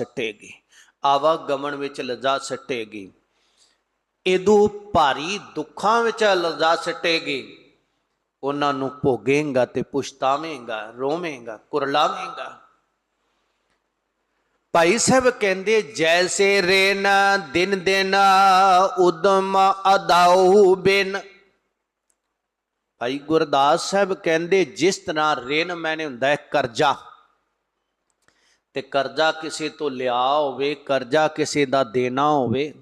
ਸੱਟੇਗੀ। ਆਵਾਗਮਨ ਵਿੱਚ ਲਜਾ ਸੱਟੇਗੀ। ਇਦੋਂ ਭਾਰੀ ਦੁੱਖਾਂ ਵਿੱਚ ਲਜਾ ਸੱਟੇਗੀ। ਉਹਨਾਂ ਨੂੰ ਭੋਗੇਗਾ ਤੇ ਪੁਛਤਾਵੇਂਗਾ, ਰੋਵੇਂਗਾ, ਕੁਰਲਾਵੇਂਗਾ। ਭਾਈ ਸਾਹਿਬ ਕਹਿੰਦੇ, ਜੈਸੇ ਰੇਨ ਦਿਨ ਦਿਨ ਉਦਮ ਅਦਾਉ ਬਿਨ। ਭਾਈ ਗੁਰਦਾਸ ਸਾਹਿਬ ਕਹਿੰਦੇ, ਜਿਸ ਤਰ੍ਹਾਂ ਰੇਨ ਮੈਨੇ ਹੁੰਦਾ ਹੈ ਕਰਜ਼ਾ ਤੇ ਕਰਜ਼ਾ ਕਿਸੇ ਤੋਂ ਲਿਆ ਹੋਵੇ, ਕਰਜ਼ਾ ਕਿਸੇ ਦਾ ਦੇਣਾ ਹੋਵੇ,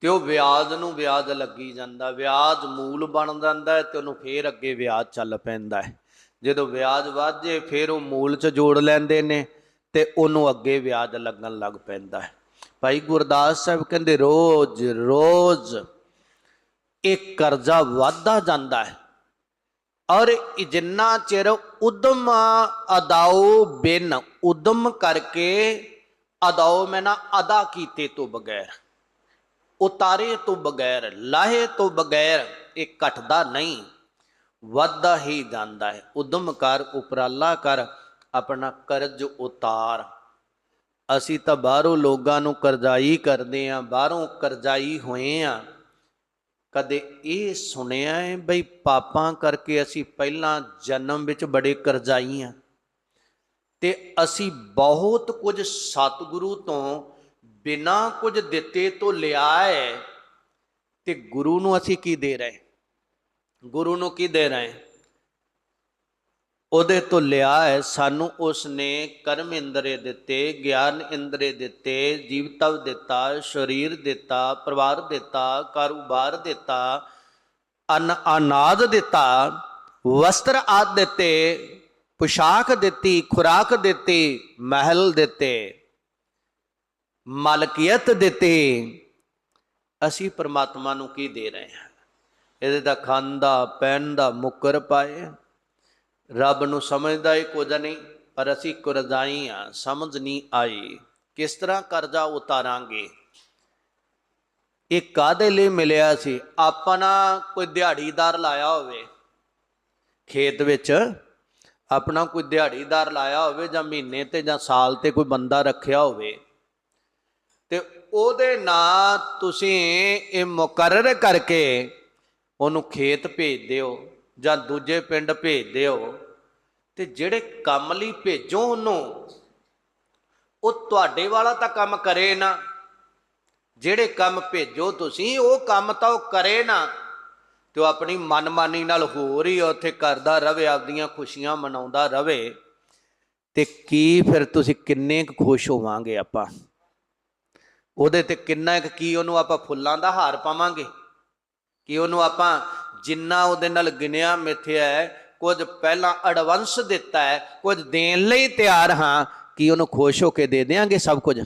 ਤੇ ਉਹ ਵਿਆਜ ਨੂੰ ਵਿਆਜ ਲੱਗੀ ਜਾਂਦਾ, ਵਿਆਜ ਮੂਲ ਬਣ ਜਾਂਦਾ ਹੈ ਤੇ ਉਹਨੂੰ ਫੇਰ ਅੱਗੇ ਵਿਆਜ ਚੱਲ ਪੈਂਦਾ ਹੈ। ਜਦੋਂ ਵਿਆਜ ਵਾਧੇ ਫੇਰ ਉਹ ਮੂਲ 'ਚ ਜੋੜ ਲੈਂਦੇ ਨੇ ਤੇ ਉਹਨੂੰ ਅੱਗੇ ਵਿਆਜ ਲੱਗਣ ਲੱਗ ਪੈਂਦਾ ਹੈ। ਭਾਈ ਗੁਰਦਾਸ ਸਾਹਿਬ ਕਹਿੰਦੇ, ਰੋਜ਼ ਰੋਜ਼ ਇਹ ਕਰਜ਼ਾ ਵਾਧਾ ਜਾਂਦਾ ਹੈ। ਔਰ ਜਿੰਨਾ ਚਿਰ ਉਦਮ ਅਦਾਉ ਬਿਨ ਉਦਮ ਕਰਕੇ ਅਦਾਉ ਮੈਂ ਨਾ ਅਦਾ ਕੀਤੇ ਤੋਂ ਬਗੈਰ, ਉਤਾਰੇ ਤੋਂ ਬਗੈਰ, ਲਾਹੇ ਤੋਂ ਬਗੈਰ ਇਹ ਘਟਦਾ ਨਹੀਂ। ਵੱਧਦਾ ਹੀ ਜਾਂਦਾ ਹੈ। ਉਦਮ ਕਰ, ਉਪਰਾਲਾ ਕਰ, ਆਪਣਾ ਕਰਜ਼ ਉਤਾਰ। ਅਸੀਂ ਤਾਂ ਬਾਹਰੋਂ ਲੋਕਾਂ ਨੂੰ ਕਰਜ਼ਾਈ ਕਰਦੇ ਆਂ ਬਾਹਰੋਂ ਕਰਜ਼ਾਈ ਹੋਏ ਆਂ ਕਦੇ ਇਹ ਸੁਣਿਆ ਹੈ ਬਈ ਪਾਪਾਂ ਕਰਕੇ ਅਸੀਂ ਪਹਿਲਾਂ ਜਨਮ ਵਿੱਚ ਬੜੇ ਕਰਜ਼ਾਈ ਆਂ। ਤੇ ਅਸੀਂ ਬਹੁਤ ਕੁਝ ਸਤਿਗੁਰੂ ਤੋਂ ਬਿਨਾ ਕੁਝ ਦਿੱਤੇ ਤੋਂ ਲਿਆ ਹੈ ਤੇ ਗੁਰੂ ਨੂੰ ਅਸੀਂ ਕੀ ਦੇ ਰਹੇ? ਗੁਰੂ ਨੂੰ ਕੀ ਦੇ ਰਹੇ? ਉਹਦੇ ਤੋਂ ਲਿਆ ਹੈ, ਸਾਨੂੰ ਉਸ ਨੇ ਕਰਮ ਇੰਦਰੇ ਦਿੱਤੇ, ਗਿਆਨ ਇੰਦਰੇ ਦਿੱਤੇ ਜੀਵਤਵ ਦਿੱਤਾ, ਸਰੀਰ ਦਿੱਤਾ, ਪਰਿਵਾਰ ਦਿੱਤਾ, ਕਾਰੋਬਾਰ ਦਿੱਤਾ, ਅਨ ਅਨਾਦ ਦਿੱਤਾ, ਵਸਤਰ ਆਦ ਦਿੱਤੇ, ਪੁਸ਼ਾਕ ਦਿੱਤੀ, ਖੁਰਾਕ ਦਿੱਤੀ, ਮਹਿਲ ਦਿੱਤੇ, ਮਾਲਕੀਅਤ ਦਿੱਤੀ। ਅਸੀਂ ਪਰਮਾਤਮਾ ਨੂੰ ਕੀ ਦੇ ਰਹੇ ਹਾਂ? ਇਹਦੇ ਦਾ ਖਾਂਦਾ ਪਹਿਨ ਦਾ ਮੁਕਰ ਪਾਏ। ਰੱਬ ਨੂੰ ਸਮਝਦਾ ਹੀ ਕੁਝ ਨਹੀਂ, ਪਰ ਅਸੀਂ ਕੁਰਜ਼ਾਈ ਆ, ਸਮਝ ਨਹੀਂ ਆਈ। ਕਿਸ ਤਰ੍ਹਾਂ ਕਰਜ਼ਾ ਉਤਾਰਾਂਗੇ? ਇਹ ਕਾਦੇ ਲਈ ਮਿਲਿਆ ਸੀ? ਆਪਣਾ ਕੋਈ ਦਿਹਾੜੀਦਾਰ ਲਾਇਆ ਹੋਵੇ। ਖੇਤ ਵਿੱਚ ਆਪਣਾ ਕੋਈ ਦਿਹਾੜੀਦਾਰ ਲਾਇਆ ਹੋਵੇ, ਜਾਂ ਮਹੀਨੇ ਤੇ ਜਾਂ ਸਾਲ ਤੇ ਕੋਈ ਬੰਦਾ ਰੱਖਿਆ ਹੋਵੇ। ਤੇ ਉਹਦੇ ਨਾਂ ਤੁਸੀਂ ਇਹ ਮੁਕਰਰ ਕਰਕੇ ਉਹਨੂੰ ਖੇਤ ਭੇਜ ਦਿਓ। ਜਾਂ ਦੂਜੇ ਪਿੰਡ ਭੇਜ ਦਿਓ ਤੇ ਜਿਹੜੇ ਕੰਮ ਲਈ ਭੇਜੋ ਉਹਨੂੰ, ਉਹ ਤੁਹਾਡੇ ਵਾਲਾ ਤਾਂ ਕੰਮ ਕਰੇ ਨਾ। ਜਿਹੜੇ ਕੰਮ ਭੇਜੋ ਤੁਸੀਂ, ਉਹ ਕੰਮ ਤਾਂ ਉਹ ਕਰੇ ਨਾ। ਤੇ ਉਹ ਆਪਣੀ ਮਨਮਾਨੀ ਨਾਲ ਹੋਰ ਹੀ ਉੱਥੇ ਕਰਦਾ ਰਵੇ, ਆਪਦੀਆਂ ਖੁਸ਼ੀਆਂ ਮਨਾਉਂਦਾ ਰਵੇ। ਤੇ ਕੀ ਫਿਰ ਤੁਸੀਂ ਕਿੰਨੇ ਕੁ ਖੁਸ਼ ਹੋਵਾਂਗੇ ਆਪਾਂ? ਉਹਦੇ ਤੇ ਕਿੰਨਾ ਕੁ ਕੀ ਉਹਨੂੰ ਆਪਾਂ ਫੁੱਲਾਂ ਦਾ ਹਾਰ ਪਾਵਾਂਗੇ? ਕਿ ਉਹਨੂੰ ਆਪਾਂ ਜਿੰਨਾ ਉਹਦੇ ਨਾਲ ਗਿਣਿਆ ਮਿਥਿਆ ਹੈ, ਕੁਝ ਪਹਿਲਾਂ ਐਡਵਾਂਸ ਦਿੱਤਾ ਹੈ, ਕੁਝ ਦੇਣ ਲਈ ਤਿਆਰ ਹਾਂ, ਕਿ ਉਹਨੂੰ ਖੁਸ਼ ਹੋ ਕੇ ਦੇ ਦੇਾਂਗੇ ਸਭ ਕੁਝ?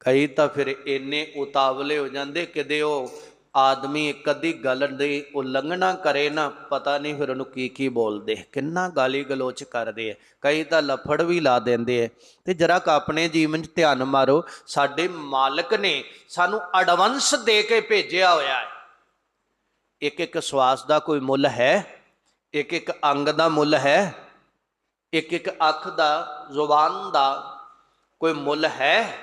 ਕਈ ਤਾਂ ਫਿਰ ਇੰਨੇ ਉਤਾਵਲੇ ਹੋ ਜਾਂਦੇ, ਕਿਤੇ ਉਹ ਆਦਮੀ ਇੱਕ ਅੱਧੀ ਗੱਲ ਦੀ ਉਲੰਘਣਾ ਕਰੇ ਨਾ, ਪਤਾ ਨਹੀਂ ਫਿਰ ਉਹਨੂੰ ਕੀ ਕੀ ਬੋਲਦੇ, ਕਿੰਨਾ ਗਾਲੀ ਗਲੋਚ ਕਰਦੇ ਆ। ਕਈ ਤਾਂ ਲਫੜ ਵੀ ਲਾ ਦਿੰਦੇ ਆ। ਤੇ ਜਰਾ ਕ ਆਪਣੇ ਜੀਵਨ 'ਚ ਧਿਆਨ ਮਾਰੋ, ਸਾਡੇ ਮਾਲਕ ਨੇ ਸਾਨੂੰ ਐਡਵਾਂਸ ਦੇ ਕੇ ਭੇਜਿਆ ਹੋਇਆ ਹੈ। ਇੱਕ ਇੱਕ ਸਵਾਸ ਦਾ ਕੋਈ ਮੁੱਲ ਹੈ? ਇੱਕ ਇੱਕ ਅੰਗ ਦਾ ਮੁੱਲ ਹੈ? ਇੱਕ ਇੱਕ ਅੱਖ ਦਾ, ਜ਼ੁਬਾਨ ਦਾ ਕੋਈ ਮੁੱਲ ਹੈ?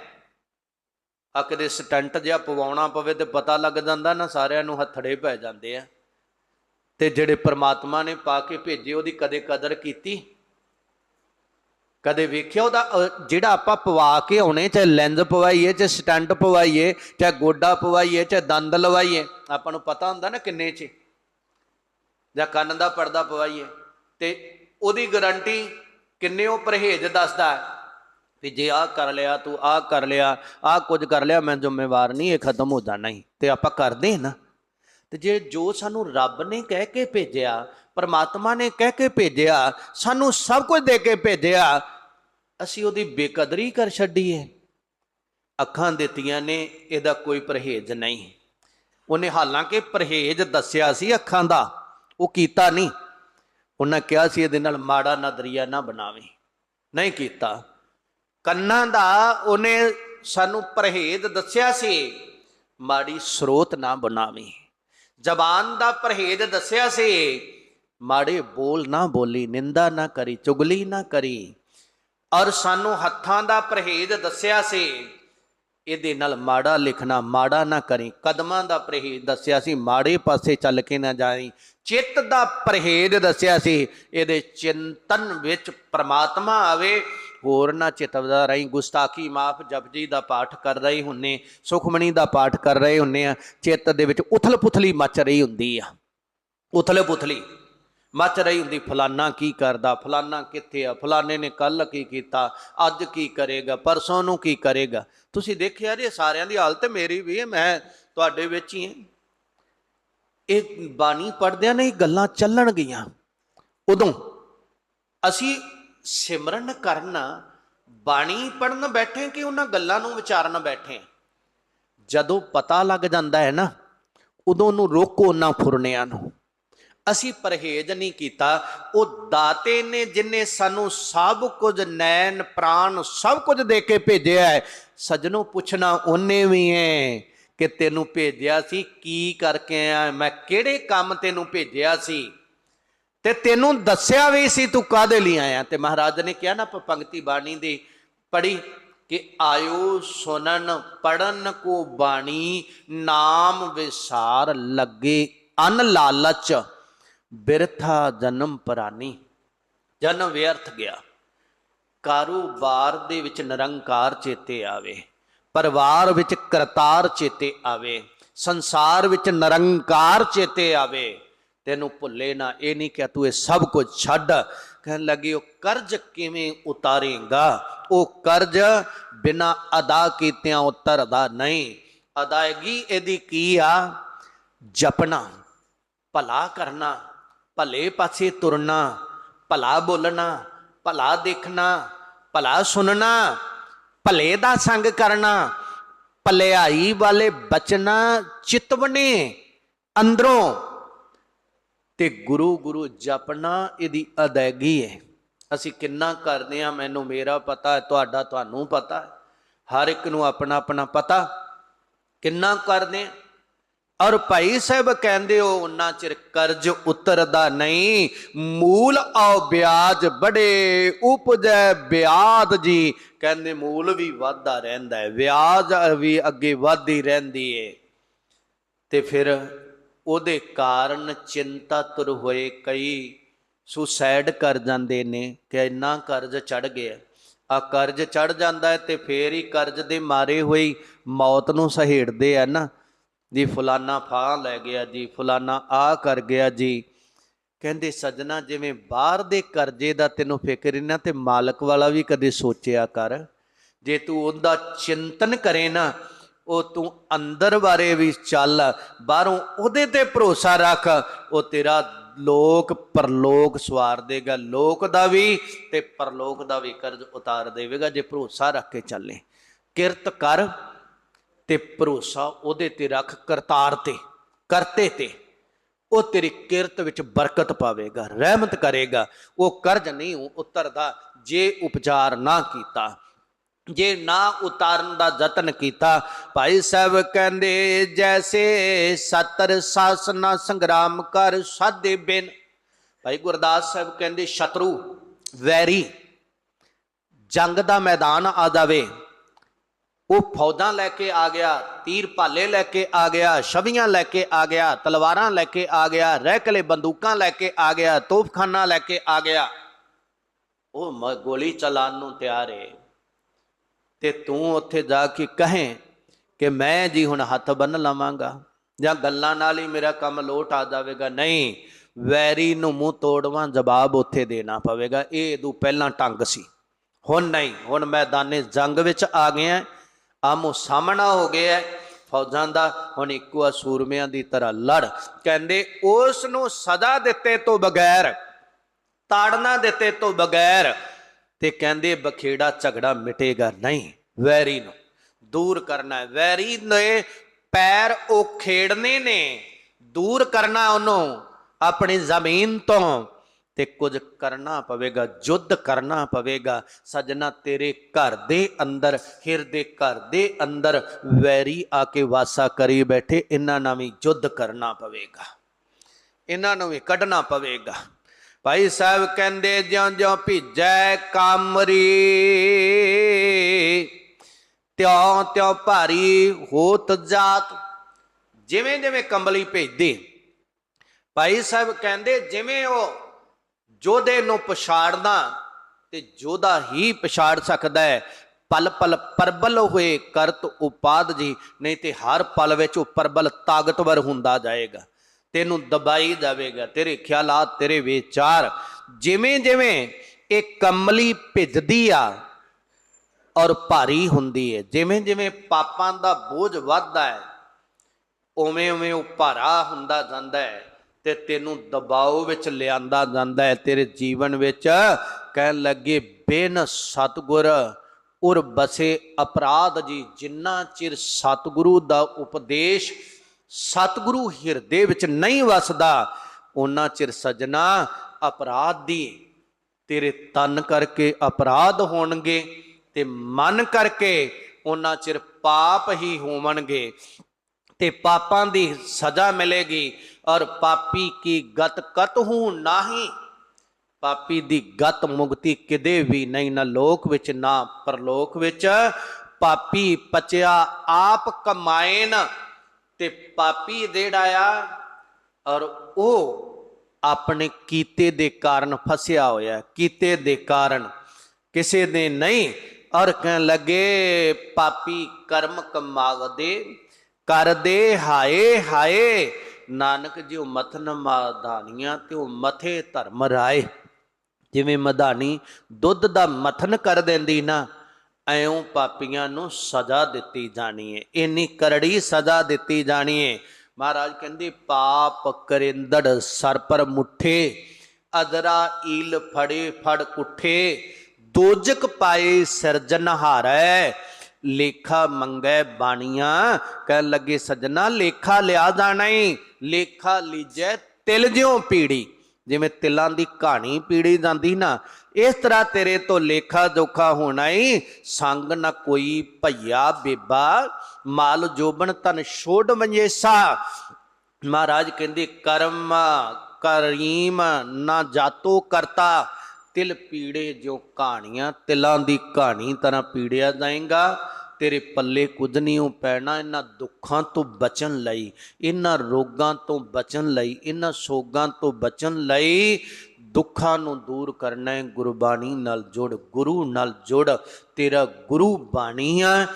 ਆ ਕਦੇ ਸਟੰਟ ਜਿਹਾ ਪਵਾਉਣਾ ਪਵੇ ਤੇ ਪਤਾ ਲੱਗ ਜਾਂਦਾ ਨਾ, ਸਾਰਿਆਂ ਨੂੰ ਹੱਥੜੇ ਪੈ ਜਾਂਦੇ ਆ। ਤੇ ਜਿਹੜੇ ਪ੍ਰਮਾਤਮਾ ਨੇ ਪਾ ਕੇ ਭੇਜੇ, ਉਹਦੀ ਕਦੇ ਕਦਰ ਕੀਤੀ? ਕਦੇ ਵੇਖਿਆ ਉਹਦਾ ਜਿਹੜਾ ਆਪਾਂ ਪਵਾ ਕੇ ਆਉਣੇ, ਚਾਹੇ ਲੈਂਜ਼ ਪਵਾਈਏ, ਚਾਹੇ ਸਟੰਟ ਪਵਾਈਏ, ਚਾਹੇ ਗੋਡਾ ਪਵਾਈਏ, ਚਾਹੇ ਦੰਦ ਲਵਾਈਏ ਆਪਾਂ ਨੂੰ ਪਤਾ ਹੁੰਦਾ ਨਾ ਕਿੰਨੇ ਚ ਜਾਂ ਕੰਨ ਦਾ ਪਰਦਾ ਪਵਾਈਏ ਤੇ ਉਹਦੀ ਗਾਰੰਟੀ ਕਿੰਨੇ ਉਹ ਪਰਹੇਜ਼ ਦੱਸਦਾ ਹੈ ਵੀ ਜੇ ਆਹ ਕਰ ਲਿਆ, ਤੂੰ ਆਹ ਕਰ ਲਿਆ, ਆਹ ਕੁਝ ਕਰ ਲਿਆ, ਮੈਂ ਜ਼ਿੰਮੇਵਾਰ ਨਹੀਂ, ਇਹ ਖਤਮ ਹੋ ਜਾਣਾ ਹੀ ਤੇ ਆਪਾਂ ਕਰਦੇ ਨਾ। ਤੇ ਜੇ ਜੋ ਸਾਨੂੰ ਰੱਬ ਨੇ ਕਹਿ ਕੇ ਭੇਜਿਆ, ਪਰਮਾਤਮਾ ਨੇ ਕਹਿ ਕੇ ਭੇਜਿਆ, ਸਾਨੂੰ ਸਭ ਕੁਝ ਦੇ ਕੇ ਭੇਜਿਆ, ਅਸੀਂ ਉਹਦੀ ਬੇਕਦਰੀ ਕਰ ਛੱਡੀਏ। ਅੱਖਾਂ ਦਿੱਤੀਆਂ ਨੇ, ਇਹਦਾ ਕੋਈ ਪਰਹੇਜ਼ ਨਹੀਂ। ਉਹਨੇ ਹਾਲਾਂਕਿ ਪਰਹੇਜ਼ ਦੱਸਿਆ ਸੀ ਅੱਖਾਂ ਦਾ, ਉਹ ਕੀਤਾ ਨਹੀਂ। ਉਹਨਾਂ ਕਿਹਾ ਸੀ ਇਹਦੇ ਨਾਲ ਮਾੜਾ ਨਜ਼ਰੀਆ ਨਾ ਬਣਾਵੇਂ। ਨਹੀਂ ਕੀਤਾ। ਕੰਨਾਂ ਦਾ ਉਹਨੇ ਸਾਨੂੰ ਪਰਹੇਜ਼ ਦੱਸਿਆ ਸੀ, ਮਾੜੀ ਸਰੋਤ ਨਾ ਬਣਾਵੀਂ। ਜ਼ਬਾਨ ਦਾ ਪਰਹੇਜ਼ ਦੱਸਿਆ ਸੀ, ਮਾੜੇ ਬੋਲ ਨਾ ਬੋਲੀ, ਨਿੰਦਾ ਨਾ ਕਰੀ, ਚੁਗਲੀ ਨਾ ਕਰੀ। ਔਰ ਸਾਨੂੰ ਹੱਥਾਂ ਦਾ ਪਰਹੇਜ਼ ਦੱਸਿਆ ਸੀ ਇਹਦੇ ਨਾਲ ਮਾੜਾ ਲਿਖਣਾ, ਮਾੜਾ ਨਾ ਕਰੀ। ਕਦਮਾਂ ਦਾ ਪਰਹੇਜ਼ ਦੱਸਿਆ ਸੀ, ਮਾੜੇ ਪਾਸੇ ਚੱਲ ਕੇ ਨਾ ਜਾਈ। ਚਿੱਤ ਦਾ ਪਰਹੇਜ਼ ਦੱਸਿਆ ਸੀ, ਇਹਦੇ ਚਿੰਤਨ ਵਿੱਚ ਪ੍ਰਮਾਤਮਾ ਆਵੇ, ਹੋਰ ਨਾ ਚਿਤਵਦਾ ਰਹੀ। ਗੁਸਤਾਖੀ ਮਾਫ ਜਪਜੀ ਦਾ ਪਾਠ ਕਰ ਰਹੇ ਹੁੰਨੇ ਸੁਖਮਣੀ ਦਾ ਪਾਠ ਕਰ ਰਹੇ ਹੁੰਨੇ ਆ, ਚਿੱਤ ਦੇ ਵਿੱਚ ਉਥਲ ਪੁਥਲੀ ਮਚ ਰਹੀ ਹੁੰਦੀ ਆ। ਉਥਲ ਪੁਥਲੀ ਮੱਚ ਰਹੀ ਹੁੰਦੀ, ਫਲਾਨਾ ਕੀ ਕਰਦਾ, ਫਲਾਨਾ ਕਿੱਥੇ ਆ, ਫਲਾਨੇ ਨੇ ਕੱਲ ਕੀ ਕੀਤਾ, ਅੱਜ ਕੀ ਕਰੇਗਾ, ਪਰਸੋਂ ਨੂੰ ਕੀ ਕਰੇਗਾ। ਤੁਸੀਂ ਦੇਖਿਆ ਜੀ ਸਾਰਿਆਂ ਦੀ ਹਾਲਤ ਮੇਰੀ ਵੀ ਹੈ, ਮੈਂ ਤੁਹਾਡੇ ਵਿੱਚ ਹੀ ਹਾਂ। ਇਹ ਬਾਣੀ ਪੜਦਿਆਂ ਨੇ ਇਹ ਗੱਲਾਂ ਚੱਲਣ ਗਈਆਂ। ਉਦੋਂ ਅਸੀਂ ਸਿਮਰਨ ਕਰਨ, ਬਾਣੀ ਪੜਨ ਬੈਠੇ ਕਿ ਉਹਨਾਂ ਗੱਲਾਂ ਨੂੰ ਵਿਚਾਰਨ ਬੈਠੇ ਜਦੋਂ ਪਤਾ ਲੱਗ ਜਾਂਦਾ ਹੈ ਨਾ, ਉਦੋਂ ਨੂੰ ਰੋਕੋ ਨਾ ਫੁਰਨਿਆਂ ਨੂੰ। ਅਸੀਂ ਪਰਹੇਜ਼ ਨਹੀਂ ਕੀਤਾ। ਉਹ ਦਾਤੇ ਨੇ ਜਿਨੇ ਸਾਨੂੰ ਸਭ ਕੁਝ ਨੈਣ ਪ੍ਰਾਣ ਸਭ ਕੁਝ ਦੇ ਕੇ ਭੇਜਿਆ ਹੈ, ਸਜਣੋ ਪੁੱਛਣਾ ਉਹਨੇ ਵੀ ਹੈ ਕਿ ਤੈਨੂੰ ਭੇਜਿਆ ਸੀ, ਕੀ ਕਰਕੇ ਆਇਆ? ਮੈਂ ਕਿਹੜੇ ਕੰਮ ਤੈਨੂੰ ਭੇਜਿਆ ਸੀ? ਤੇ ਤੈਨੂੰ ਦੱਸਿਆ ਵੀ ਸੀ ਤੂੰ ਕਾਦੇ ਲਈ ਆਇਆ? ਤੇ ਮਹਾਰਾਜ ਨੇ ਕਿਹਾ ਨਾ ਪ- ਪੰਕਤੀ ਬਾਣੀ ਦੀ ਪੜੀ ਕਿ ਆਇਓ ਸੁਨਨ ਪੜਨ ਕੋ ਬਾਣੀ, ਨਾਮ ਵਿਸਾਰ ਲੱਗੇ ਅਨ ਲਾਲਚ। ਬਿਰਥਾ ਜਨਮ ਪਰਾਨੀ, ਜਨਮ ਵਿਅਰਥ ਗਿਆ। ਕਾਰੋਬਾਰ ਦੇ ਵਿੱਚ ਨਿਰੰਕਾਰ ਚੇਤੇ ਆਵੇ, ਪਰਿਵਾਰ ਵਿੱਚ ਕਰਤਾਰ ਚੇਤੇ ਆਵੇ, ਸੰਸਾਰ ਵਿੱਚ ਨਿਰੰਕਾਰ ਚੇਤੇ ਆਵੇ। ਤੈਨੂੰ ਭੁੱਲੇ ਨਾ, ਇਹ ਨਹੀਂ ਕਿ ਤੂੰ ਇਹ ਸਭ ਕੁਝ ਛੱਡ। ਕਹਿਣ ਲੱਗੀ, ਉਹ ਕਰਜ਼ ਕਿਵੇਂ ਉਤਾਰੇਗਾ? ਉਹ ਕਰਜ਼ ਬਿਨਾ ਅਦਾ ਕੀਤਿਆਂ ਉਤਰਦਾ ਨਹੀਂ। ਅਦਾਇਗੀ ਇਹਦੀ ਕੀ ਆ? ਜਪਣਾ, ਭਲਾ ਕਰਨਾ। ਭਲੇ ਪਾਸੇ ਤੁਰਨਾ, ਭਲਾ ਬੋਲਣਾ, ਭਲਾ ਦੇਖਣਾ, ਭਲਾ ਸੁਣਨਾ, ਭਲੇ ਦਾ ਸੰਗ ਕਰਨਾ, ਭਲਾਈ ਵਾਲੇ ਬਚਨਾ ਚਿਤਵਨੇ ਅੰਦਰੋਂ। ਤੇ ਗੁਰੂ ਗੁਰੂ ਜਪਣਾ ਇਹਦੀ ਅਦਾਇਗੀ ਹੈ। ਅਸੀਂ ਕਿੰਨਾ ਕਰਦੇ ਆ ਮੈਨੂੰ ਮੇਰਾ ਪਤਾ ਹੈ, ਤੁਹਾਡਾ ਤੁਹਾਨੂੰ ਪਤਾ ਹੈ। ਹਰ ਇੱਕ ਨੂੰ ਆਪਣਾ ਆਪਣਾ ਪਤਾ। ਕਿੰਨਾ ਕਰਦੇ ਆ ਔਰ ਭਾਈ ਸਾਹਿਬ ਕਹਿੰਦੇ ਹੋ ਉਹਨਾਂ ਚਿਰ ਕਰਜ਼ ਉਤਰਦਾ ਨਹੀਂ। ਮੂਲ ਆਉ ਵਿਆਜ ਬੜੇ, ਉਪਜੈ ਵਿਆਜ ਜੀ। ਕਹਿੰਦੇ, ਮੂਲ ਵੀ ਵਾਧਾ ਰਹਿੰਦਾ ਹੈ, ਵਿਆਜ ਵੀ ਅੱਗੇ ਵਧਦੀ ਰਹਿੰਦੀ ਹੈ ਤੇ ਫਿਰ ਉਹਦੇ ਕਾਰਨ ਚਿੰਤਾ ਤੁਰ ਹੋਏ, ਕਈ ਸੁਸਾਈਡ ਕਰ ਜਾਂਦੇ ਨੇ ਕਿ ਇੰਨਾ ਕਰਜ਼ ਚੜ ਗਿਆ। ਆ ਕਰਜ਼ ਚੜ ਜਾਂਦਾ ਹੈ ਤੇ ਫੇਰ ਹੀ ਕਰਜ਼ ਦੇ ਮਾਰੇ ਹੋਈ ਮੌਤ ਨੂੰ ਸਹੇੜਦੇ ਆ ਨਾ। ਜੀ ਫਲਾਨਾ ਫਾਂ ਲੈ ਗਿਆ ਜੀ, ਫਲਾਨਾ ਆ ਕਰ ਗਿਆ ਜੀ। ਕਹਿੰਦੇ, ਸਜਣਾ, ਜਿਵੇਂ ਬਾਹਰ ਦੇ ਕਰਜ਼ੇ ਦਾ ਤੈਨੂੰ ਫਿਕਰ ਨਾ ਤੇ ਮਾਲਕ ਵਾਲਾ ਵੀ ਕਦੇ ਸੋਚਿਆ ਕਰ। ਜੇ ਤੂੰ ਉਹਦਾ ਚਿੰਤਨ ਕਰੇ ਨਾ, ਉਹ ਤੂੰ ਅੰਦਰ ਬਾਰੇ ਵੀ ਚੱਲ, ਬਾਹਰੋਂ ਉਹਦੇ ਤੇ ਭਰੋਸਾ ਰੱਖ, ਉਹ ਤੇਰਾ ਲੋਕ ਪਰਲੋਕ ਸਵਾਰ ਦੇਗਾ। ਲੋਕ ਦਾ ਵੀ ਤੇ ਪਰਲੋਕ ਦਾ ਵੀ ਕਰਜ਼ ਉਤਾਰ ਦੇਵੇਗਾ, ਜੇ ਭਰੋਸਾ ਰੱਖ ਕੇ ਚੱਲੇ। ਕਿਰਤ ਕਰ। ਤੇ ਭਰੋਸਾ ਉਹਦੇ ਤੇ ਰੱਖ ਕਰਤਾਰ ਤੇ, ਕਰਤੇ ਤੇ। ਉਹ ਤੇਰੀ ਕਿਰਤ ਵਿੱਚ ਬਰਕਤ ਪਾਵੇਗਾ, ਰਹਿਮਤ ਕਰੇਗਾ। ਉਹ ਕਰਜ਼ ਨਹੀਂ ਉਤਰਦਾ, ਜੇ ਉਪਚਾਰ ਨਾ ਕੀਤਾ, ਜੇ ਨਾ ਉਤਾਰਨ ਦਾ ਯਤਨ ਕੀਤਾ। ਭਾਈ ਸਾਹਿਬ ਕਹਿੰਦੇ, ਜੈਸੇ ਸਤਰ ਸਾਸਨਾ ਸੰਗਰਾਮ ਕਰ ਸਾਦੇ ਬਿਨ। ਭਾਈ ਗੁਰਦਾਸ ਸਾਹਿਬ ਕਹਿੰਦੇ, ਸ਼ਤਰੂ ਵੈਰੀ, ਜੰਗ ਦਾ ਮੈਦਾਨ ਆ ਜਾਵੇ। ਉਹ ਫੌਜਾਂ ਲੈ ਕੇ ਆ ਗਿਆ, ਤੀਰ ਭਾਲੇ ਲੈ ਕੇ ਆ ਗਿਆ ਛਵੀਆਂ ਲੈ ਕੇ ਆ ਗਿਆ, ਤਲਵਾਰਾਂ ਲੈ ਕੇ ਆ ਗਿਆ, ਰਹਿਕਲੇ ਬੰਦੂਕਾਂ ਲੈ ਕੇ ਆ ਗਿਆ, ਤੋਪਖਾਨਾ ਲੈ ਕੇ ਆ ਗਿਆ। ਉਹ ਮ- ਗੋਲੀ ਚਲਾਉਣ ਨੂੰ ਤਿਆਰ ਏ। ਤੇ ਤੂੰ ਉੱਥੇ ਜਾ ਕੇ ਕਹੇ ਕਿ ਮੈਂ ਜੀ ਹੁਣ ਹੱਥ ਬੰਨ ਲਵਾਂਗਾ ਜਾਂ ਗੱਲਾਂ ਨਾਲ ਹੀ ਮੇਰਾ ਕੰਮ ਲੋਟ ਆ ਜਾਵੇਗਾ? ਨਹੀਂ, ਵੈਰੀ ਨੂੰ ਮੂੰਹ ਤੋੜਵਾਂ, ਜਵਾਬ ਉੱਥੇ ਦੇਣਾ ਪਵੇਗਾ। ਇਹ ਇਹਦੂ ਪਹਿਲਾਂ ਢੰਗ ਸੀ। ਹੁਣ ਨਹੀਂ, ਹੁਣ ਮੈਦਾਨੇ ਜੰਗ ਵਿੱਚ ਆ ਗਏ ਆ। ਆਮੋ ਸਾਹਮਣਾ ਹੋ ਗਿਆ ਫੌਜਾਂ ਦਾ ਹੁਣ ਇੱਕੋ ਸੂਰਮਿਆਂ ਦੀ ਤਰ੍ਹਾਂ ਲੜ। ਕਹਿੰਦੇ ਉਸ ਨੂੰ ਸਜ਼ਾ ਦਿੱਤੇ ਤੋਂ ਬਗੈਰ, ਤਾੜਨਾ ਦਿੱਤੇ ਤੋਂ ਬਗੈਰ ਤੇ ਕਹਿੰਦੇ ਬਖੇੜਾ ਝਗੜਾ ਮਿਟੇਗਾ ਨਹੀਂ। ਵੈਰੀ ਨੂੰ ਦੂਰ ਕਰਨਾ ਹੈ। ਵੈਰੀ ਨੇ ਪੈਰ ਉਹ ਖੇੜਨੇ ਨੇ। ਦੂਰ ਕਰਨਾ ਉਹਨੂੰ। ਆਪਣੀ ਜ਼ਮੀਨ ਤੋਂ ਤੇ ਕੁਝ ਕਰਨਾ ਪਵੇਗਾ ਯੁੱਧ ਕਰਨਾ ਪਵੇਗਾ। ਸਜਣਾ, ਤੇਰੇ ਘਰ ਦੇ ਅੰਦਰ, ਹਿਰਦੇ ਘਰ ਦੇ ਅੰਦਰ ਵੈਰੀ ਆ ਕੇ ਵਾਸਾ ਕਰੀ ਬੈਠੇ, ਇਹਨਾਂ ਨਾਲ ਵੀ ਯੁੱਧ ਕਰਨਾ ਪਵੇਗਾ। ਇਹਨਾਂ ਨੂੰ ਵੀ ਕੱਢਣਾ ਪਵੇਗਾ। ਭਾਈ ਸਾਹਿਬ ਕਹਿੰਦੇ ਜਿਉਂ-ਜਿਉਂ ਭਿੱਜੈ ਕਾਮਰੀ, ਤਿਉ ਤਿਉ ਭਾਰੀ ਹੋਤ ਜਾਤ। ਜਿਵੇਂ ਜਿਵੇਂ ਕੰਬਲੀ ਭੇਜਦੇ, ਭਾਈ ਸਾਹਿਬ ਕਹਿੰਦੇ, ਜਿਵੇਂ ਉਹ ਜੋਧੇ ਨੂੰ ਪਛਾੜਨਾ ਤੇ ਜੋਧਾ ਹੀ ਪਛਾੜ ਸਕਦਾ ਹੈ। ਪਲ ਪਲ ਪਰਬਲ ਹੋਏ ਕਰਤ ਉਪਾਦ ਜੀ, ਨਹੀਂ ਤੇ ਹਰ ਪਲ ਵਿੱਚ ਉਹ ਪਰਬਲ ਤਾਕਤਵਰ ਹੁੰਦਾ ਜਾਏਗਾ। ਤੈਨੂੰ ਦਬਾਈ ਜਾਵੇਗਾ, ਤੇਰੇ ਖਿਆਲਾਤ, ਤੇਰੇ ਵਿਚਾਰ। ਜਿਵੇਂ ਜਿਵੇਂ ਇਹ ਕਮਲੀ ਭਿੱਜਦੀ ਆ ਔਰ ਭਾਰੀ ਹੁੰਦੀ ਹੈ ਜਿਵੇਂ ਜਿਵੇਂ ਪਾਪਾਂ ਦਾ ਬੋਝ ਵੱਧਦਾ ਹੈ, ਉਵੇਂ ਉਵੇਂ ਉਹ ਭਾਰਾ ਹੁੰਦਾ ਜਾਂਦਾ ਹੈ। ਤੇ ਤੈਨੂੰ ਦਬਾਅ ਵਿੱਚ ਲਿਆਂਦਾ ਜਾਂਦਾ ਹੈ। ਤੇਰੇ ਜੀਵਨ ਵਿੱਚ ਕਹਿਣ ਲੱਗੇ, ਬਿਨ ਸਤਗੁਰ ਉਰ ਬਸੇ ਅਪਰਾਧ ਜੀ, ਜਿੰਨਾ ਚਿਰ ਸਤਗੁਰੂ ਦਾ ਉਪਦੇਸ਼ ਸਤਗੁਰੂ ਹਿਰਦੇ ਵਿੱਚ ਨਹੀਂ ਵਸਦਾ ਉਹਨਾਂ ਚਿਰ ਸਜਣਾ ਅਪਰਾਧ ਦੀ ਤੇਰੇ ਤਨ ਕਰਕੇ ਅਪਰਾਧ ਹੋਣਗੇ ਤੇ ਮਨ ਕਰਕੇ ਉਹਨਾਂ ਚਿਰ ਪਾਪ ਹੀ ਹੋਵਣਗੇ ਤੇ ਪਾਪਾਂ ਦੀ ਸਜ਼ਾ ਮਿਲੇਗੀ। ਔਰ ਪਾਪੀ ਕੀ ਗਤ ਕਤ ਹੂ ਨਾਹੀ? ਪਾਪੀ ਦੀ ਗਤ ਮੁਕਤੀ ਕਿਦੇ ਵੀ ਨਹੀਂ, ਨਾ ਲੋਕ ਵਿੱਚ, ਨਾ ਪਰਲੋਕ ਵਿੱਚ। ਪਾਪੀ ਪਚਿਆ ਆਪ ਕਮਾਏਨ ਤੇ ਪਾਪੀ ਜਿਹੜਾ ਆ ਔਰ ਉਹ ਆਪਣੇ ਕੀਤੇ ਦੇ ਕਾਰਨ ਫਸਿਆ ਹੋਇਆ। ਕੀਤੇ ਦੇ ਕਾਰਨ ਕਿਸੇ ਦੇ ਨਹੀਂ। ਔਰ ਕਹਿਣ ਲੱਗੇ, ਪਾਪੀ ਕਰਮ ਕਮਾਵਦੇ, ਕਰਦੇ ਹਾਏ ਹਾਏ। ਨਾਨਕ ਜਿਉ ਮਥਨ ਮਾਦਾਨੀਆਂ ਤੇ ਉਹ ਮਥੇ ਧਰਮ ਰਾਏ। ਜਿਵੇਂ ਮਧਾਨੀ ਦੁੱਧ ਦਾ ਮਥਨ ਕਰ ਦਿੰਦੀ ਨਾ, ਐਉਂ ਪਾਪੀਆਂ ਨੂੰ ਸਜ਼ਾ ਦਿੱਤੀ ਜਾਣੀ ਏ ਇੰਨੀ ਕਰੜੀ ਸਜ਼ਾ ਦਿੱਤੀ ਜਾਣੀ ਏ ਮਹਾਰਾਜ ਕਹਿੰਦੇ, ਪਾਪ ਕਰਿੰਦੜ ਸਰ ਪਰ ਮੁੱਠੇ, ਅਦਰਾ ਈਲ ਫੜੇ ਫੜ ਕੁੱਠੇ, ਦੋਜਕ ਪਾਏ ਸਿਰਜਨ ਹਾਰੈ ਲੇਖਾ ਮੰਗੈ ਬਾਣੀਆਂ, ਕਹਿ ਲੱਗੇ ਸੱਜਣਾ, ਲੇਖਾ ਲਿਆ ਜਾਣਾ ਈ, ਲੇਖਾ ਲੀਜੈ ਤਿਲ ਜਿਉ ਪੀੜੀ। ਜਿਵੇਂ ਤਿਲਾਂ ਦੀ ਕਹਾਣੀ ਪੀੜੀ ਜਾਂਦੀ ਨਾ, ਇਸ ਤਰ੍ਹਾਂ ਤੇਰੇ ਤੋਂ ਲੇਖਾ ਜੋਖਾ ਹੋਣਾ ਈ, ਸੰਗ ਨਾ ਕੋਈ ਭਈਆ ਬੇਬਾ, ਮਾਲ ਜੋਬਨ ਤਨ ਛੋੜ ਮੰਜੇਸਾ। ਮਹਾਰਾਜ ਕਹਿੰਦੇ, ਕਰਮ ਕਰੀਮ ਨਾ ਜਾਤੋ ਕਰਤਾ, ਤਿਲ ਪੀੜੇ ਜੋ ਕਹਾਣੀਆਂ, ਤਿਲਾਂ ਦੀ ਕਹਾਣੀ ਤਰ੍ਹਾਂ ਪੀੜਿਆ ਜਾਏਗਾ। ਤੇਰੇ ਪੱਲੇ ਕੁਝ ਨਹੀਂ, ਉਹ ਪੈਣਾ ਇਹਨਾਂ ਦੁੱਖਾਂ ਤੋਂ ਬਚਣ ਲਈ, ਇਹਨਾਂ ਰੋਗਾਂ ਤੋਂ ਬਚਣ ਲਈ, ਇਹਨਾਂ ਸੋਗਾਂ ਤੋਂ ਬਚਣ ਲਈ ਦੁੱਖਾਂ ਨੂੰ ਦੂਰ ਕਰਨਾ ਹੈ। ਗੁਰਬਾਣੀ ਨਾਲ ਜੁੜ, ਗੁਰੂ ਨਾਲ ਜੁੜ, ਤੇਰਾ ਗੁਰੂ ਬਾਣੀ ਆ।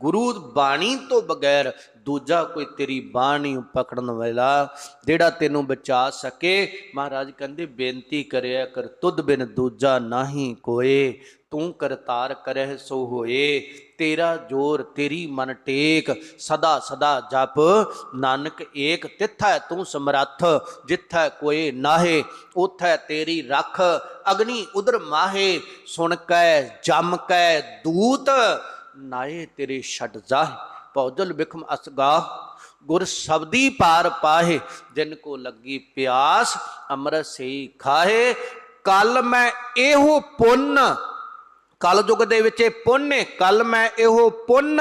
ਗੁਰੂ ਬਾਣੀ ਤੋਂ ਬਗੈਰ ਦੂਜਾ ਕੋਈ ਤੇਰੀ ਬਾਣੀ ਪਕੜਨ ਵਾਲਾ, ਜਿਹੜਾ ਤੈਨੂੰ ਬਚਾ ਸਕੇ। ਮਹਾਰਾਜ ਕਹਿੰਦੇ, ਬੇਨਤੀ ਕਰਿਆ ਕਰ, ਤੁਧ ਬਿਨ ਦੂਜਾ ਨਾਹੀ ਕੋਏ, ਤੂੰ ਕਰਤਾਰ ਕਰਹਿ ਸੋ ਹੋਏ। ਤੇਰਾ ਜੋਰ, ਤੇਰੀ ਮਨ ਟੇਕ, ਸਦਾ ਸਦਾ ਜਪ। ਨਾਨਕ, ਏਕ ਤਿੱਥੈ ਤੂੰ ਸਮਰੱਥ, ਜਿੱਥੈ ਕੋਈ ਨਾਹੇ ਉਥੈ ਤੇਰੀ ਰੱਖ। ਅਗਨੀ ਉਦਰ ਮਾਹੇ, ਸੁਣ ਕੈ, ਜਮ ਕੈ ਦੂਤ। ਨਾਏ ਤੇਰੇ ਛੱਡ ਜਾਹ ਪੌਜਲ ਬਿਖਮ ਅਸਗਾ ਗੁਰ ਸ਼ਬਦੀ ਪਾਰ ਪਾਹੇ, ਜਿਨ ਕੋ ਲੱਗੀ ਪਿਆਸ ਅੰਮ੍ਰਿਤ ਸਈ ਖਾਹੇ। ਕੱਲ ਮੈਂ ਇਹੋ ਪੁੰਨ ਕਲਯੁਗ ਦੇ ਵਿੱਚ ਇਹ ਪੁੰਨ ਹੈ ਕੱਲ ਮੈਂ ਇਹੋ ਪੁੰਨ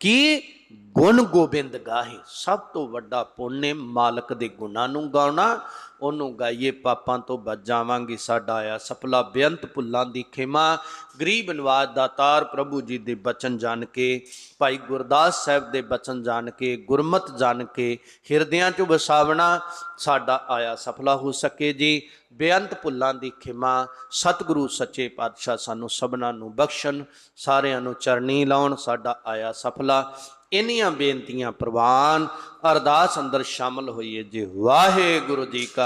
ਕੀ? ਗੁਣ ਗੋਬਿੰਦ ਗਾਹੇ। ਸਭ ਤੋਂ ਵੱਡਾ ਪੁੰਨ ਹੈ ਮਾਲਕ ਦੇ ਗੁਣਾਂ ਨੂੰ ਗਾਉਣਾ। ਉਹਨੂੰ ਗਾਈਏ, ਪਾਪਾਂ ਤੋਂ ਬਚ ਜਾਵਾਂਗੇ ਸਾਡਾ ਆਇਆ ਸਫਲਾ ਬੇਅੰਤ ਭੁੱਲਾਂ ਦੀ ਖਿਮਾ, ਗਰੀਬ ਨਵਾਜ ਦਾਤਾਰ ਪ੍ਰਭੂ ਜੀ ਦੇ ਬਚਨ ਜਾਣ ਕੇ। ਭਾਈ ਗੁਰਦਾਸ ਸਾਹਿਬ ਦੇ ਬਚਨ ਜਾਣ ਕੇ, ਗੁਰਮਤ ਜਾਣ ਕੇ, ਹਿਰਦਿਆਂ 'ਚ ਵਸਾਵਣਾ ਸਾਡਾ ਆਇਆ ਸਫਲਾ ਹੋ ਸਕੇ ਜੀ। ਬੇਅੰਤ ਭੁੱਲਾਂ ਦੀ ਖਿਮਾ, ਸਤਿਗੁਰੂ ਸੱਚੇ ਪਾਤਸ਼ਾਹ ਸਾਨੂੰ ਸਭਨਾਂ ਨੂੰ ਬਖਸ਼ਣ, ਸਾਰਿਆਂ ਨੂੰ ਚਰਨੀ ਲਾਉਣ ਸਾਡਾ ਆਇਆ ਸਫਲਾ ਇੰਨੀਆਂ ਬੇਨਤੀਆਂ ਪ੍ਰਵਾਨ, ਅਰਦਾਸ ਅੰਦਰ ਸ਼ਾਮਲ ਹੋਈਏ ਜੀ। ਵਾਹਿਗੁਰੂ ਜੀ ਕਾ